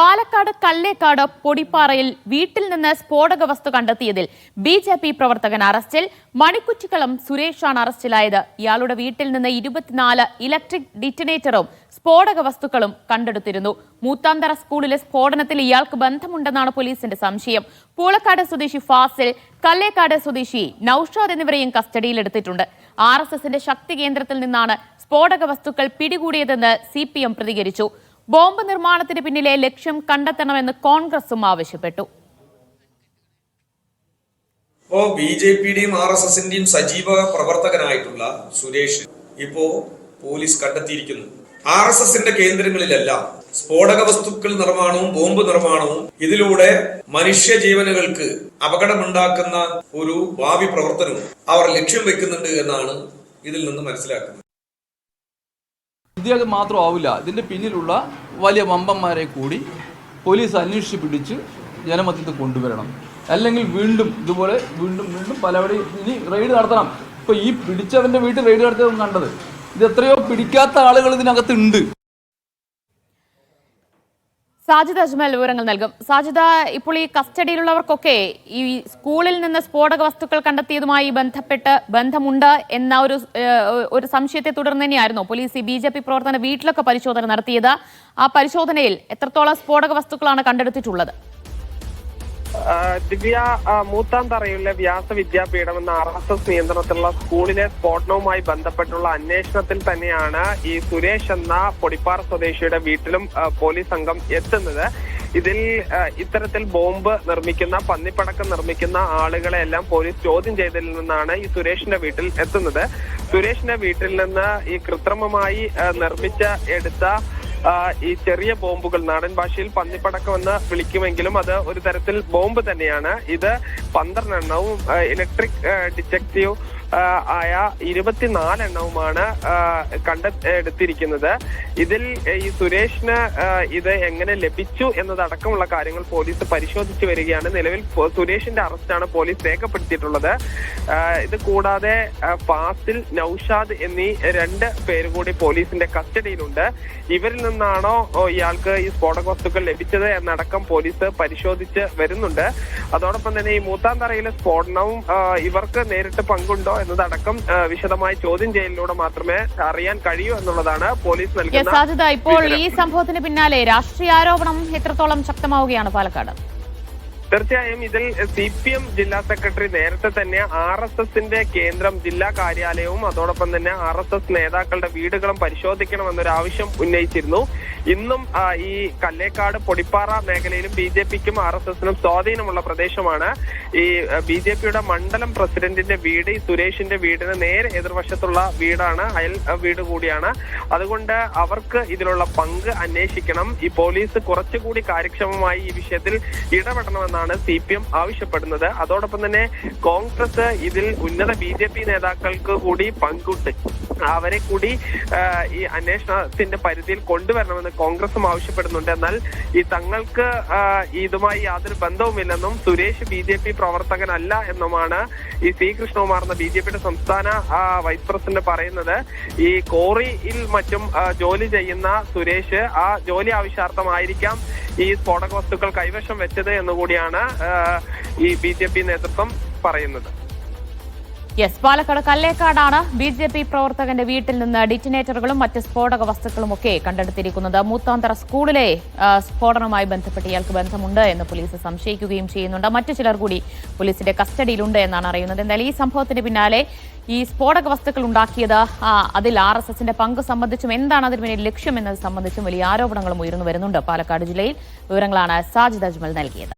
പാലക്കാട് കല്ലേക്കാട് പൊടിപ്പാറയിൽ വീട്ടിൽ നിന്ന് സ്ഫോടക വസ്തു കണ്ടെത്തിയതിൽ ബി ജെ പി പ്രവർത്തകൻ അറസ്റ്റിൽ. മണിക്കുറ്റിക്കളം സുരേഷാണ് അറസ്റ്റിലായത്. ഇയാളുടെ വീട്ടിൽ നിന്ന് ഇരുപത്തിനാല് ഇലക്ട്രിക് ഡിറ്റനേറ്ററും സ്ഫോടക വസ്തുക്കളും കണ്ടെടുത്തിരുന്നു. മൂത്താന്തറ സ്കൂളിലെ സ്ഫോടനത്തിൽ ഇയാൾക്ക് ബന്ധമുണ്ടെന്നാണ് പോലീസിന്റെ സംശയം. പൂളക്കാട് സ്വദേശി ഫാസിൽ കല്ലേക്കാട് സ്വദേശി നൌഷാദ് എന്നിവരെയും കസ്റ്റഡിയിലെടുത്തിട്ടുണ്ട്. ആർ എസ് എസിന്റെ ശക്തി കേന്ദ്രത്തിൽ നിന്നാണ് സ്ഫോടക വസ്തുക്കൾ പിടികൂടിയതെന്ന് സി പി എം പ്രതികരിച്ചു. ബോംബ് നിർമ്മാണത്തിന് പിന്നിലെ ലക്ഷ്യം കണ്ടെത്തണമെന്ന് കോൺഗ്രസും ആവശ്യപ്പെട്ടു. ഇപ്പോ ബി ജെ പിയുടെയും ആർ എസ് എസിന്റെയും സജീവ പ്രവർത്തകനായിട്ടുള്ള സുരേഷ് ഇപ്പോ പോലീസ് കണ്ടെത്തിയിരിക്കുന്നു. ആർ എസ് എസിന്റെ കേന്ദ്രങ്ങളിലെല്ലാം സ്ഫോടക വസ്തുക്കൾ നിർമ്മാണവും ബോംബ് നിർമ്മാണവും ഇതിലൂടെ മനുഷ്യ ജീവനുകൾക്ക് അപകടമുണ്ടാക്കുന്ന ഒരു ഭാവി പ്രവർത്തനവും അവർ ലക്ഷ്യം വെക്കുന്നുണ്ട് എന്നാണ് ഇതിൽ നിന്ന് മനസ്സിലാക്കുന്നത്. ഇത് മാത്രമാവില്ല ഇതിന്റെ പിന്നിലുള്ള വലിയ വമ്പന്മാരെ കൂടി പോലീസ് അന്വേഷിച്ച് പിടിച്ച് ജനമധ്യത്തിൽ കൊണ്ടുവരണം. അല്ലെങ്കിൽ വീണ്ടും ഇതുപോലെ വീണ്ടും വീണ്ടും പലവിടെയും ഇനി റെയ്ഡ് നടത്തണം. ഇപ്പോൾ ഈ പിടിച്ചവന്റെ വീട്ടിൽ റെയ്ഡ് നടത്തിയതും കണ്ടത്. ഇത് എത്രയോ പിടിക്കാത്ത ആളുകൾ ഇതിനകത്തുണ്ട്. സാജിദ അജ്മൽ വിവരങ്ങൾ നൽകും. സാജിദ ഇപ്പോൾ ഈ കസ്റ്റഡിയിലുള്ളവർക്കൊക്കെ ഈ സ്കൂളിൽ നിന്ന് സ്ഫോടക വസ്തുക്കൾ കണ്ടെത്തിയതുമായി ബന്ധപ്പെട്ട് ബന്ധമുണ്ട് എന്ന ഒരു ഒരു സംശയത്തെ തുടർന്ന് തന്നെയായിരുന്നു പോലീസ് ഈ ബി ജെ പി പ്രവർത്തന വീട്ടിലൊക്കെ പരിശോധന നടത്തിയത്. ആ പരിശോധനയിൽ എത്രത്തോളം സ്ഫോടക വസ്തുക്കളാണ് കണ്ടെടുത്തിട്ടുള്ളത്? ദിവ്യ മൂത്താന്തറയിലെ വ്യാസ വിദ്യാപീഠം എന്ന ആർ എസ് എസ് നിയന്ത്രണത്തിലുള്ള സ്കൂളിലെ സ്ഫോടനവുമായി ബന്ധപ്പെട്ടുള്ള അന്വേഷണത്തിൽ തന്നെയാണ് ഈ സുരേഷ് എന്ന പൊടിപ്പാറ സ്വദേശിയുടെ വീട്ടിലും പോലീസ് സംഘം എത്തുന്നത്. ഇതിൽ ഇത്തരത്തിൽ ബോംബ് നിർമ്മിക്കുന്ന പന്നിപ്പടക്കം നിർമ്മിക്കുന്ന ആളുകളെ എല്ലാം പോലീസ് ചോദ്യം ചെയ്തതിൽ നിന്നാണ് ഈ സുരേഷിന്റെ വീട്ടിൽ എത്തുന്നത്. സുരേഷിന്റെ വീട്ടിൽ നിന്ന് ഈ കൃത്രിമമായി നിർമ്മിച്ച എടുത്ത ഈ ചെറിയ ബോംബുകൾ നാടൻ ഭാഷയിൽ പന്നിപ്പടക്കം എന്ന് വിളിക്കുമെങ്കിലും അത് ഒരു തരത്തിൽ ബോംബ് തന്നെയാണ്. ഇത് പന്ത്രണ്ടെണ്ണവും ഇലക്ട്രിക് ഡിറ്റക്റ്റീവ് ആയ ഇരുപത്തിനാലെണ്ണവുമാണ് കണ്ടെ കണ്ടെടുത്തിരിക്കുന്നത് ഇതിൽ ഈ സുരേഷിന് ഇത് എങ്ങനെ ലഭിച്ചു എന്നതടക്കമുള്ള കാര്യങ്ങൾ പോലീസ് പരിശോധിച്ചു വരികയാണ്. നിലവിൽ സുരേഷിന്റെ അറസ്റ്റാണ് പോലീസ് രേഖപ്പെടുത്തിയിട്ടുള്ളത്. ഇത് കൂടാതെ ഫാസിൽ നൌഷാദ് എന്നീ രണ്ട് പേര് കൂടി പോലീസിന്റെ കസ്റ്റഡിയിലുണ്ട്. ഇവരിൽ നിന്നാണോ ഇയാൾക്ക് ഈ സ്ഫോടക വസ്തുക്കൾ ലഭിച്ചത് എന്നടക്കം പോലീസ് പരിശോധിച്ച് വരുന്നുണ്ട്. അതോടൊപ്പം തന്നെ ഈ മൂത്താന്തറയിലെ സ്ഫോടനവും ഇവർക്ക് നേരിട്ട് പങ്കുണ്ടോ എന്നതടക്കം വിശദമായി ചോദ്യം ചെയ്യലിലൂടെ മാത്രമേ അറിയാൻ കഴിയൂ എന്നുള്ളതാണ് പോലീസ് നൽകുന്ന സാജിദ ഇപ്പോൾ. ഈ സംഭവത്തിന് പിന്നാലെ രാഷ്ട്രീയ ആരോപണം എത്രത്തോളം ശക്തമാവുകയാണ് പാലക്കാട് തീർച്ചയായും ഇതിൽ സി പി എം ജില്ലാ സെക്രട്ടറി നേരത്തെ തന്നെ ആർ എസ് എസിന്റെ കേന്ദ്രം ജില്ലാ കാര്യാലയവും അതോടൊപ്പം തന്നെ ആർ എസ് എസ് നേതാക്കളുടെ വീടുകളും പരിശോധിക്കണമെന്നൊരു ആവശ്യം ഉന്നയിച്ചിരുന്നു. ഇന്നും ഈ കല്ലേക്കാട് പൊടിപ്പാറ മേഖലയിലും ബി ജെ പിക്കും ആർ എസ് എസിനും സ്വാധീനമുള്ള പ്രദേശമാണ്. ഈ ബി ജെ പിയുടെ മണ്ഡലം പ്രസിഡന്റിന്റെ വീട് ഈ സുരേഷിന്റെ വീടിന് നേരെ എതിർവശത്തുള്ള വീടാണ് അയൽ വീട് കൂടിയാണ്. അതുകൊണ്ട് അവർക്ക് ഇതിലുള്ള പങ്ക് അന്വേഷിക്കണം. ഈ പോലീസ് കുറച്ചുകൂടി കാര്യക്ഷമമായി ഈ വിഷയത്തിൽ ഇടപെടണമെന്നാണ് സി പി എം ആവശ്യപ്പെടുന്നത്. അതോടൊപ്പം തന്നെ കോൺഗ്രസ് ഇതിൽ ഉന്നത ബി ജെ പി നേതാക്കൾക്ക് കൂടി പങ്കുണ്ട്. അവരെ കൂടി ഈ അന്വേഷണത്തിന്റെ പരിധിയിൽ കൊണ്ടുവരണമെന്ന് കോൺഗ്രസും ആവശ്യപ്പെടുന്നുണ്ട്. എന്നാൽ ഈ തങ്ങൾക്ക് ഇതുമായി യാതൊരു ബന്ധവുമില്ലെന്നും സുരേഷ് ബി ജെ പി പ്രവർത്തകനല്ല എന്നുമാണ് ഈ സി കൃഷ്ണകുമാർ എന്ന ബി ജെ പിയുടെ സംസ്ഥാന വൈസ് പ്രസിഡന്റ് പറയുന്നത്. ഈ കോറിയിൽ മറ്റും ജോലി ചെയ്യുന്ന സുരേഷ് ആ ജോലി ആവശ്യാർത്ഥമായിരിക്കാം ഈ സ്ഫോടക വസ്തുക്കൾ കൈവശം വെച്ചത് എന്നുകൂടിയാണ് ഈ ബി ജെ പി നേതൃത്വം പറയുന്നത്. യെസ് പാലക്കാട് കല്ലേക്കാടാണ് ബി ജെ പി പ്രവർത്തകന്റെ വീട്ടിൽ നിന്ന് ഡിറ്റിനേറ്ററുകളും മറ്റ് സ്ഫോടക വസ്തുക്കളും ഒക്കെ കണ്ടെടുത്തിരിക്കുന്നത്. മൂത്താന്തറ സ്കൂളിലെ സ്ഫോടനവുമായി ബന്ധപ്പെട്ട് ഇയാൾക്ക് ബന്ധമുണ്ട് എന്ന് പോലീസ് സംശയിക്കുകയും ചെയ്യുന്നുണ്ട്. മറ്റു ചിലർ കൂടി പോലീസിന്റെ കസ്റ്റഡിയിലുണ്ട് എന്നാണ് അറിയുന്നത്. എന്നാൽ ഈ സംഭവത്തിന് പിന്നാലെ ഈ സ്ഫോടക വസ്തുക്കൾ ഉണ്ടാക്കിയത് അതിൽ ആർ എസ് എസിന്റെ പങ്ക് സംബന്ധിച്ചും എന്താണ് അതിന് പിന്നിൽ ലക്ഷ്യം എന്നത് സംബന്ധിച്ചും വലിയ ആരോപണങ്ങളും ഉയർന്നു വരുന്നുണ്ട്. പാലക്കാട് ജില്ലയിൽ വിവരങ്ങളാണ് സാജിദ് അജ്മൽ നൽകിയത്.